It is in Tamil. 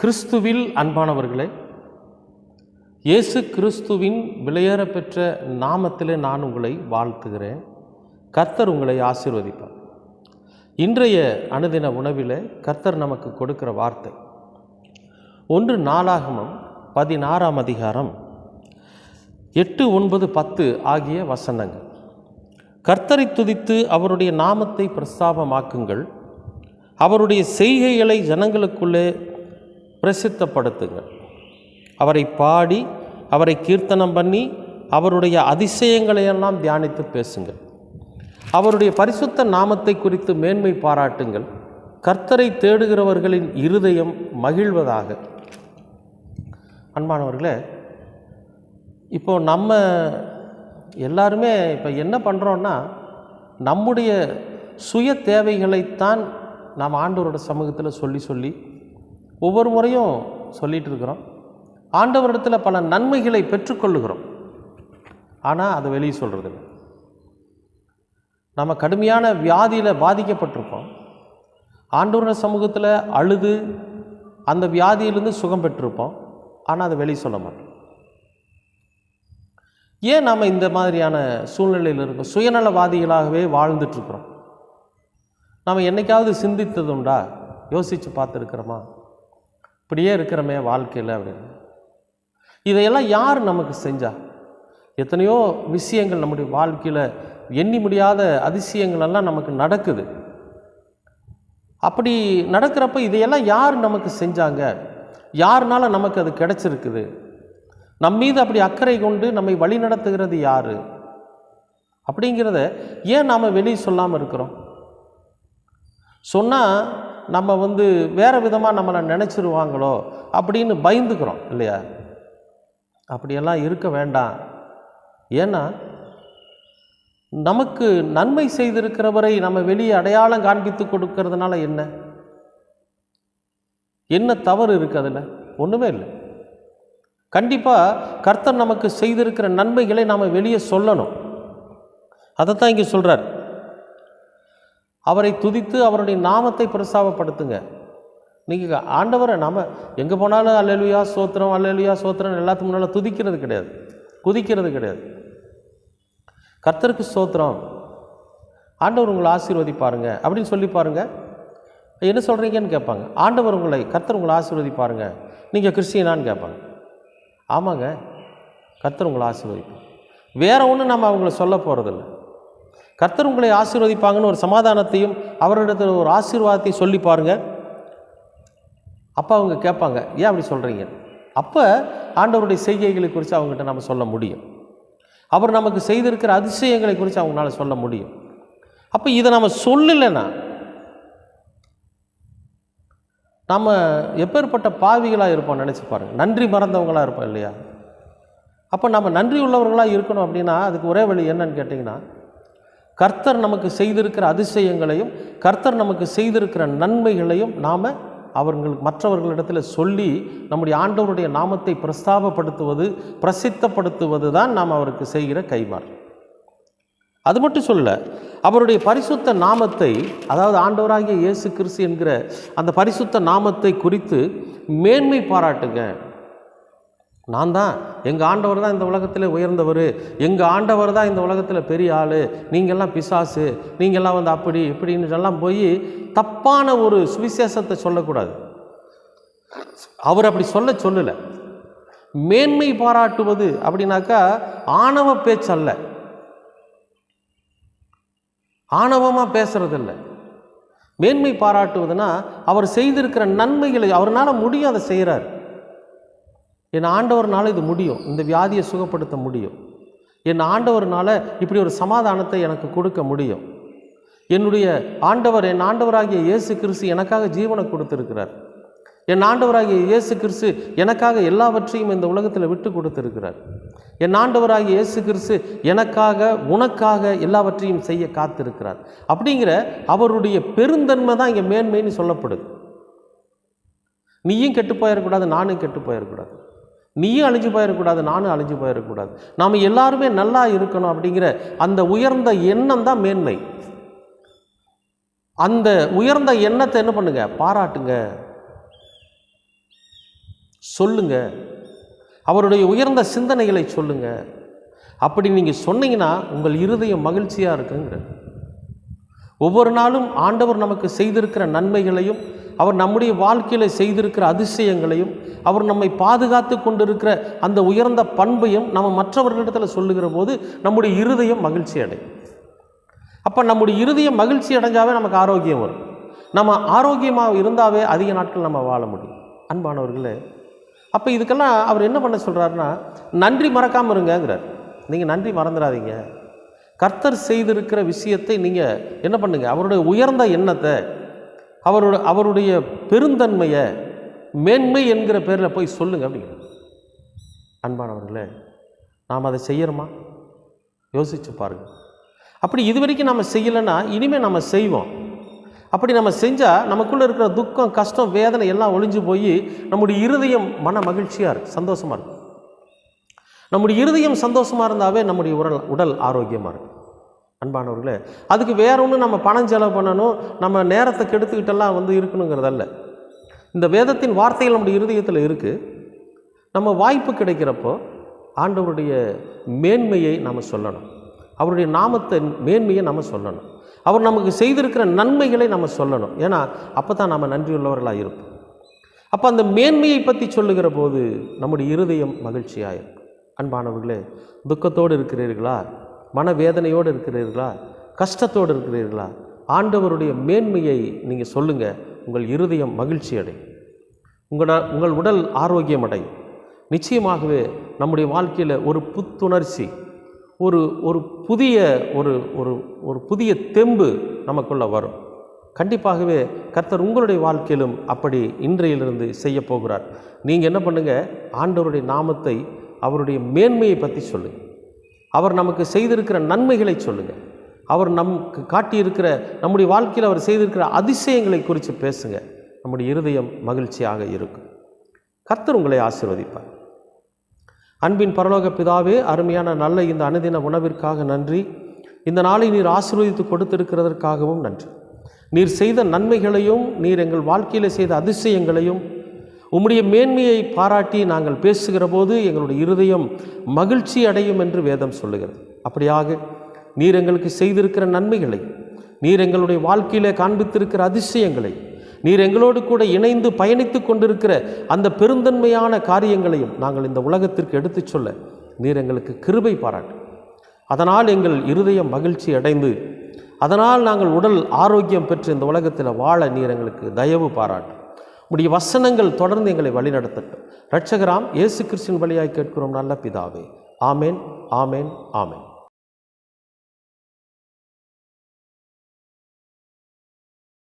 கிறிஸ்துவில் அன்பானவர்களே இயேசு கிறிஸ்துவின் விலையேற பெற்ற நாமத்திலே நான் உங்களை வாழ்த்துகிறேன். கர்த்தர் உங்களை ஆசீர்வதிப்பார். இன்றைய அனுதின உணவில் கர்த்தர் நமக்கு கொடுக்கிற வார்த்தை ஒன்று நாளாகமம் பதினாறாம் அதிகாரம் எட்டு ஒன்பது பத்து ஆகிய வசனங்கள். கர்த்தரை துதித்து அவருடைய நாமத்தை பிரஸ்தாபமாக்குங்கள். அவருடைய செய்கைகளை ஜனங்களுக்குள்ளே பிரசித்தப்படுத்துங்கள். அவரை பாடி அவரை கீர்த்தனம் பண்ணி அவருடைய அதிசயங்களையெல்லாம் தியானித்து பேசுங்கள். அவருடைய பரிசுத்த நாமத்தை குறித்து மேன்மை பாராட்டுங்கள். கர்த்தரை தேடுகிறவர்களின் இருதயம் மகிழ்வதாக. அன்பானவர்களே இப்போ நம்ம எல்லாருமே இப்போ என்ன பண்ணுறோன்னா நம்முடைய சுய தேவைகளைத்தான் நாம் ஆண்டவரோட சமூகத்தில் சொல்லி சொல்லி ஒவ்வொரு முறையும் சொல்லிகிட்டு இருக்கிறோம். ஆண்டவரிடத்தில் பல நன்மைகளை பெற்றுக்கொள்ளுகிறோம். ஆனால் அதை வெளியே சொல்கிறது இல்லை. நம்ம கடுமையான வியாதியில் பாதிக்கப்பட்டிருப்போம் ஆண்டவரோட சமூகத்தில் அழுது அந்த வியாதியிலிருந்து சுகம் பெற்றிருப்போம். ஆனால் அதை வெளியே சொல்ல மாட்டோம். ஏன் நாம் இந்த மாதிரியான சூழ்நிலையில் இருக்கோம்? சுயநலவாதிகளாகவே வாழ்ந்துட்டுருக்குறோம் நம்ம என்னைக்காவது சிந்தித்ததுண்டா யோசித்து பார்த்துருக்குறோமா? இப்படியே இருக்கிறோமே வாழ்க்கையில் அப்படின்னு. இதையெல்லாம் யார் நமக்கு செஞ்சா? எத்தனையோ விஷயங்கள் நம்முடைய வாழ்க்கையில் எண்ணி முடியாத அதிசயங்கள் எல்லாம் நமக்கு நடக்குது. அப்படி நடக்கிறப்ப இதையெல்லாம் யார் நமக்கு செஞ்சாங்க? யாருனால நமக்கு அது கிடச்சிருக்குது? நம் மீது அப்படி அக்கறை கொண்டு நம்மை வழி நடத்துகிறது யார்? அப்படிங்கிறத ஏன் நாம் வெளியே சொல்லாமல் இருக்கிறோம்? சொன்னால் நம்ம வந்து வேறு விதமாக நம்மளை நினச்சிருவாங்களோ அப்படின்னு பயந்துக்கிறோம் இல்லையா? அப்படியெல்லாம் இருக்க வேண்டாம். ஏன்னா நமக்கு நன்மை செய்திருக்கிறவரை நம்ம வெளியே அடையாளம் காண்பித்து கொடுக்கறதுனால என்ன? என்ன தவறு இருக்குது அதில்? ஒன்றுமே இல்லை. கண்டிப்பாக கர்த்தர் நமக்கு செய்திருக்கிற நன்மைகளை நாம் வெளியே சொல்லணும். அதைத்தான் இங்கே சொல்கிறார் அவரை துதித்து அவருடைய நாமத்தை பிரசாவப்படுத்துங்க நீங்கள் ஆண்டவரை நாம் எங்கே போனாலும் அல்லலுயா சோத்திரம் அல்லலுயா சோத்திரம் எல்லாத்துக்கு முன்னால் துதிக்கிறது கிடையாது. குதிக்கிறது கிடையாது. கர்த்தருக்கு சோத்திரம். ஆண்டவர் உங்களை ஆசீர்வதிப்பாருங்க. அப்படின்னு சொல்லி பாருங்கள் என்ன சொல்கிறீங்கன்னு கேட்பாங்க. ஆண்டவர் உங்களை கர்த்தர் உங்களை ஆசீர்வதிப்பாருங்க. நீங்கள் கிறிஸ்டியனான்னு கேட்பாங்க. ஆமாங்க. கர்த்தர் உங்களை ஆசீர்வதிப்பார். வேற ஒன்றும் நம்ம அவங்கள சொல்ல போகிறதில்ல கர்த்தர் உங்களை ஆசீர்வதிப்பாங்கன்னு ஒரு சமாதானத்தையும் அவரிடத்தில் ஒரு ஆசீர்வாதத்தையும் சொல்லி பாருங்க. அப்போ அவங்க கேட்பாங்க ஏன் அப்படி சொல்கிறீங்க அப்போ ஆண்டவருடைய செய்கைகளை குறித்து அவங்ககிட்ட நம்ம சொல்ல முடியும். அவர் நமக்கு செய்திருக்கிற அதிசயங்களை குறித்து அவங்களால சொல்ல முடியும். அப்போ இதை நம்ம சொல்லலைன்னா நம்ம எப்பேற்பட்ட பாவிகளாக இருப்போம் நினச்சி பாருங்கள் நன்றி மறந்தவங்களாக இருப்போம் இல்லையா? அப்போ நம்ம நன்றி உள்ளவர்களாக இருக்கணும் அப்படின்னா அதுக்கு ஒரே வழி என்னன்னு கேட்டிங்கன்னா கர்த்தர் நமக்கு செய்திருக்கிற அதிசயங்களையும் கர்த்தர் நமக்கு செய்திருக்கிற நன்மைகளையும் நாம் அவர்களுக்கு மற்றவர்களிடத்தில் சொல்லி நம்முடைய ஆண்டவருடைய நாமத்தை பிரஸ்தாபப்படுத்துவது பிரசித்தப்படுத்துவது தான் நாம் அவருக்கு செய்கிற கைமாறு அது மட்டும் சொல்ல அவருடைய பரிசுத்த நாமத்தை அதாவது ஆண்டவராகிய இயேசு கிறிஸ்து என்கிற அந்த பரிசுத்த நாமத்தை குறித்து மேன்மை பாராட்டுங்க. நான் தான் எங்கள் ஆண்டவர் தான் இந்த உலகத்தில் உயர்ந்தவர். எங்கள் ஆண்டவர் தான் இந்த உலகத்தில் பெரிய ஆள். நீங்கள்லாம் பிசாசு. நீங்கள்லாம் வந்து அப்படி இப்படின்னு எல்லாம் போய் தப்பான ஒரு சுவிசேஷத்தை சொல்லக்கூடாது. அவர் அப்படி சொல்ல சொல்லலை. மேன்மை பாராட்டுவது அப்படின்னாக்கா ஆணவ பேச்சு அல்ல. ஆணவமாக பேசுறதில்ல. மேன்மை பாராட்டுவதுன்னா அவர் செய்திருக்கிற நன்மைகளை அவரால் முடியும் அதை செய்கிறார் என் ஆண்டவர்னால இது முடியும். இந்த வியாதியை சுகப்படுத்த முடியும். என் ஆண்டவர்னால இப்படி ஒரு சமாதானத்தை எனக்கு கொடுக்க முடியும். என்னுடைய ஆண்டவர் என் ஆண்டவராகிய இயேசு கிறிஸ்து எனக்காக ஜீவனை கொடுத்திருக்கிறார். என் ஆண்டவராகிய இயேசு கிறிஸ்து எனக்காக எல்லாவற்றையும் இந்த உலகத்தில் விட்டு கொடுத்திருக்கிறார். என் ஆண்டவராகிய இயேசு கிறிஸ்து எனக்காக உனக்காக எல்லாவற்றையும் செய்ய காத்திருக்கிறார். அப்படிங்கிற அவருடைய பெருந்தன்மை தான் இங்கே மேன்மைன்னு சொல்லப்படுது. நீயும் கெட்டு போயிடக்கூடாது நானும் கெட்டு போயிடக்கூடாது நீயும் அழிஞ்சு போயிடக்கூடாது நானும் அழிஞ்சு போயிடக்கூடாது நாம் எல்லாருமே நல்லா இருக்கணும் அப்படிங்கிற அந்த உயர்ந்த எண்ணம் தான் மேன்மை. அந்த உயர்ந்த எண்ணத்தை என்ன பண்ணுங்க? பாராட்டுங்க. சொல்லுங்க. அவருடைய உயர்ந்த சிந்தனைகளை சொல்லுங்க. அப்படி நீங்கள் சொன்னீங்கன்னா உங்கள் இருதயம் மகிழ்ச்சியாக இருக்குங்கிற ஒவ்வொரு நாளும் ஆண்டவர் நமக்கு செய்திருக்கிற நன்மைகளையும் அவர் நம்முடைய வாழ்க்கையில் செய்திருக்கிற அதிசயங்களையும் அவர் நம்மை பாதுகாத்து கொண்டிருக்கிற அந்த உயர்ந்த பண்பையும் நம்ம மற்றவர்களிடத்தில் சொல்லுகிற போது நம்முடைய இருதயம் மகிழ்ச்சி அடையும். அப்போ நம்முடைய இருதயம் மகிழ்ச்சி அடைஞ்சாவே நமக்கு ஆரோக்கியம் வரும். நம்ம ஆரோக்கியமாக இருந்தாவே அதிக நாட்கள் நம்ம வாழ முடியும். அன்பானவர்களே அப்போ இதுக்கெல்லாம் அவர் என்ன பண்ண சொல்கிறாருன்னா நன்றி மறக்காமல் இருங்கங்கிறார். நீங்கள் நன்றி மறந்துடாதீங்க கர்த்தர் செய்திருக்கிற விஷயத்தை நீங்கள் என்ன பண்ணுங்கள் அவருடைய உயர்ந்த எண்ணத்தை அவரோட அவருடைய பெருந்தன்மையை மேன்மை என்கிற பேரில் போய் சொல்லுங்க அப்படிங்கிற அன்பானவர்களே நாம் அதை செய்யறோமா? யோசிச்சு பாருங்கள் அப்படி இது வரைக்கும் நம்ம செய்யலைன்னா இனிமேல் நம்ம செய்வோம். அப்படி நம்ம செஞ்சால் நமக்குள்ளே இருக்கிற துக்கம் கஷ்டம் வேதனை எல்லாம் ஒளிஞ்சு போய் நம்முடைய இருதயம் மன மகிழ்ச்சியாக இருக்குது சந்தோஷமாக இருக்கும் நம்முடைய இருதயம் சந்தோஷமாக இருந்தாவே நம்முடைய உடல் உடல் ஆரோக்கியமாக இருக்கும் அன்பானவர்களே அதுக்கு வேற ஒன்றும் நம்ம பணம் செலவு பண்ணணும் நம்ம நேரத்தை கெடுத்துக்கிட்டெல்லாம் வந்து இருக்கணுங்கிறதல்ல. இந்த வேதத்தின் வார்த்தைகள் நம்முடைய இருதயத்தில் இருக்குது நம்ம வாய்ப்பு கிடைக்கிறப்போ ஆண்டவருடைய மேன்மையை நம்ம சொல்லணும். அவருடைய நாமத்தை மேன்மையை நம்ம சொல்லணும். அவர் நமக்கு செய்திருக்கிற நன்மைகளை நம்ம சொல்லணும். ஏன்னா அப்போ தான் நம்ம நன்றியுள்ளவர்களாக இருப்போம். அப்போ அந்த மேன்மையை பற்றி சொல்லுகிற போது நம்முடைய இருதயம் மகிழ்ச்சியாக இருக்கும் அன்பானவர்களே துக்கத்தோடு இருக்கிறீர்களா? மனவேதனையோடு இருக்கிறீர்களா? கஷ்டத்தோடு இருக்கிறீர்களா? ஆண்டவருடைய மேன்மையை நீங்கள் சொல்லுங்கள் உங்கள் இருதயம் மகிழ்ச்சி அடையும். உங்களோட உங்கள் உடல் ஆரோக்கியம் அடையும். நிச்சயமாகவே நம்முடைய வாழ்க்கையில் ஒரு புத்துணர்ச்சி ஒரு ஒரு புதிய ஒரு ஒரு ஒரு புதிய தெம்பு நமக்குள்ளே வரும். கண்டிப்பாகவே கர்த்தர் உங்களுடைய வாழ்க்கையிலும் அப்படி இன்றையிலிருந்து செய்ய போகிறார். நீங்கள் என்ன பண்ணுங்கள் ஆண்டவருடைய நாமத்தை அவருடைய மேன்மையை பற்றி சொல்லுங்கள் அவர் நமக்கு செய்திருக்கிற நன்மைகளை சொல்லுங்கள் அவர் நமக்கு காட்டியிருக்கிற நம்முடைய வாழ்க்கையில் அவர் செய்திருக்கிற அதிசயங்களை குறித்து பேசுங்க. நம்முடைய இருதயம் மகிழ்ச்சியாக இருக்கும். கர்த்தர் உங்களை ஆசீர்வதிப்பார். அன்பின் பரலோக பிதாவே அருமையான நல்ல இந்த அனுதின உணவிற்காக நன்றி. இந்த நாளை நீர் ஆசீர்வதித்து கொடுத்திருக்கிறதற்காகவும் நன்றி. நீர் செய்த நன்மைகளையும் நீர் எங்கள் வாழ்க்கையில் செய்த அதிசயங்களையும் உம்முடைய மேன்மையை பாராட்டி நாங்கள் பேசுகிற போது எங்களுடைய இருதயம் மகிழ்ச்சி அடையும் என்று வேதம் சொல்லுகிறது. அப்படியாக நீர் எங்களுக்கு செய்திருக்கிற நன்மைகளை நீர் எங்களுடைய வாழ்க்கையில் காண்பித்திருக்கிற அதிசயங்களை நீர் எங்களோடு கூட இணைந்து பயணித்து கொண்டிருக்கிற அந்த பெருந்தன்மையான காரியங்களையும் நாங்கள் இந்த உலகத்திற்கு எடுத்துச் சொல்ல நீர் எங்களுக்கு கிருபை பாராட்டு. அதனால் எங்கள் இருதயம் மகிழ்ச்சி அடைந்து அதனால் நாங்கள் உடல் ஆரோக்கியம் பெற்று இந்த உலகத்தில் வாழ நீர் எங்களுக்கு தயவு பாராட்டு. உடைய வசனங்கள் தொடர்ந்து எங்களை வழிநடத்தட்டும். ரட்சகராம் இயேசு கிறிஸ்தின் வழியாய் கேட்கிறோம் நல்ல பிதாவே. ஆமேன் ஆமேன் ஆமேன்.